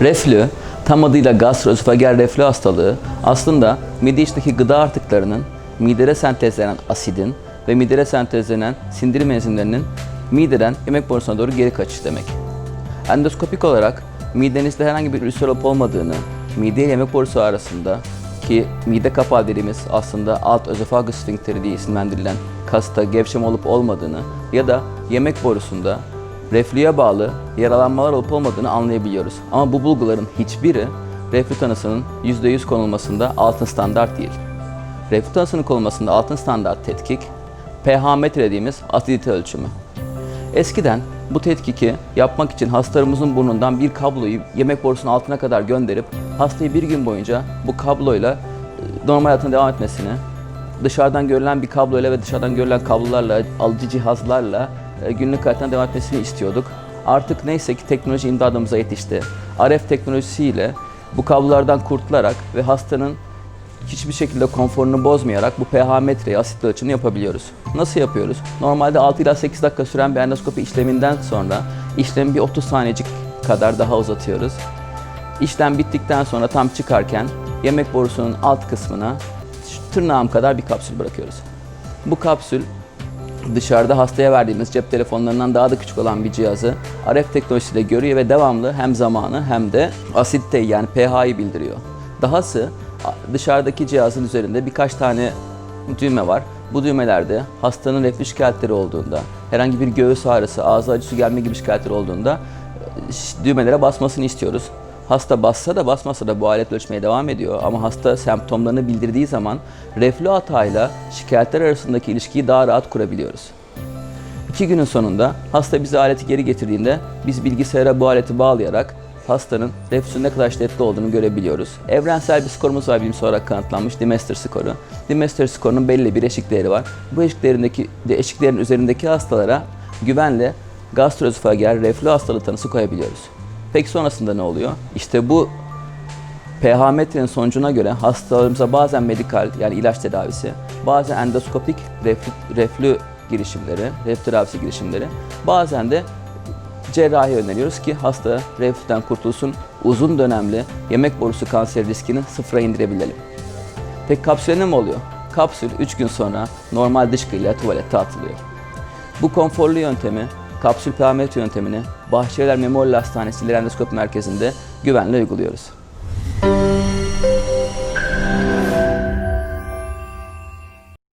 Reflü, tam adıyla gastroözofager reflü hastalığı aslında mide içindeki gıda artıklarının midede sentezlenen asidin ve midede sentezlenen sindirim enzimlerinin mideden yemek borusuna doğru geri kaçış demek. Endoskopik olarak midenizde herhangi bir ülser olup olmadığını, mide ile yemek borusu arasında ki mide kapağı dediğimiz aslında alt özofagus sfinkteri diye isimlendirilen kasta gevşeme olup olmadığını ya da yemek borusunda reflüye bağlı yaralanmalar olup olmadığını anlayabiliyoruz. Ama bu bulguların hiçbiri reflü tanısının %100 konulmasında altın standart değil. Reflü tanısının konulmasında altın standart tetkik, pH metre dediğimiz asidite ölçümü. Eskiden bu tetkiki yapmak için hastalarımızın burnundan bir kabloyu yemek borusunun altına kadar gönderip hastayı bir gün boyunca bu kabloyla e, normal hayatına devam etmesini, dışarıdan görülen bir kabloyla ve dışarıdan görülen kablolarla, alıcı cihazlarla günlük hayatına devam etmesini istiyorduk. Artık neyse ki teknoloji imdadımıza yetişti. RF teknolojisiyle bu kablolardan kurtularak ve hastanın hiçbir şekilde konforunu bozmayarak bu pH metreyi, asit ölçümünü yapabiliyoruz. Nasıl yapıyoruz? Normalde 6 ila 8 dakika süren bir endoskopi işleminden sonra işlemi bir 30 saniyecik kadar daha uzatıyoruz. İşlem bittikten sonra tam çıkarken yemek borusunun alt kısmına tırnağım kadar bir kapsül bırakıyoruz. Bu kapsül dışarıda hastaya verdiğimiz cep telefonlarından daha da küçük olan bir cihazı RF teknolojisiyle görüyor ve devamlı hem zamanı hem de asitteyi yani pH'yi bildiriyor. Dahası dışarıdaki cihazın üzerinde birkaç tane düğme var. Bu düğmelerde hastanın reflü şikayetleri olduğunda, herhangi bir göğüs ağrısı, ağza acısı gelme gibi şikayetleri olduğunda e, düğmelere basmasını istiyoruz. Hasta bassa da basmasa da bu alet ölçmeye devam ediyor ama hasta semptomlarını bildirdiği zaman reflü hatayla şikayetler arasındaki ilişkiyi daha rahat kurabiliyoruz. İki günün sonunda hasta bize aleti geri getirdiğinde biz bilgisayara bu aleti bağlayarak hastanın reflüsün ne kadar şiddetli olduğunu görebiliyoruz. Evrensel bir skorumuz var bilimsel olarak kanıtlanmış Dimester skoru. Dimester skorunun belli bir eşik değeri var. Bu eşik değerindeki de eşik değerin üzerindeki hastalara güvenle gastroözofager reflü hastalığı tanısı koyabiliyoruz. Peki sonrasında ne oluyor? İşte bu pH metrenin sonucuna göre hastalarımıza bazen medikal yani ilaç tedavisi, bazen endoskopik reflü, reflü girişimleri, reflü tedavisi girişimleri, bazen de cerrahi öneriyoruz ki hasta reflüden kurtulsun, uzun dönemli yemek borusu kanseri riskini sıfıra indirebilelim. Peki kapsüle ne mi oluyor? Kapsül 3 gün sonra normal dışkıyla tuvalette atılıyor. Bu konforlu yöntemi, kapsül pH metre yöntemini Bahçelievler Memorial Hastanesi İleri Endoskopi Merkezi'nde güvenle uyguluyoruz.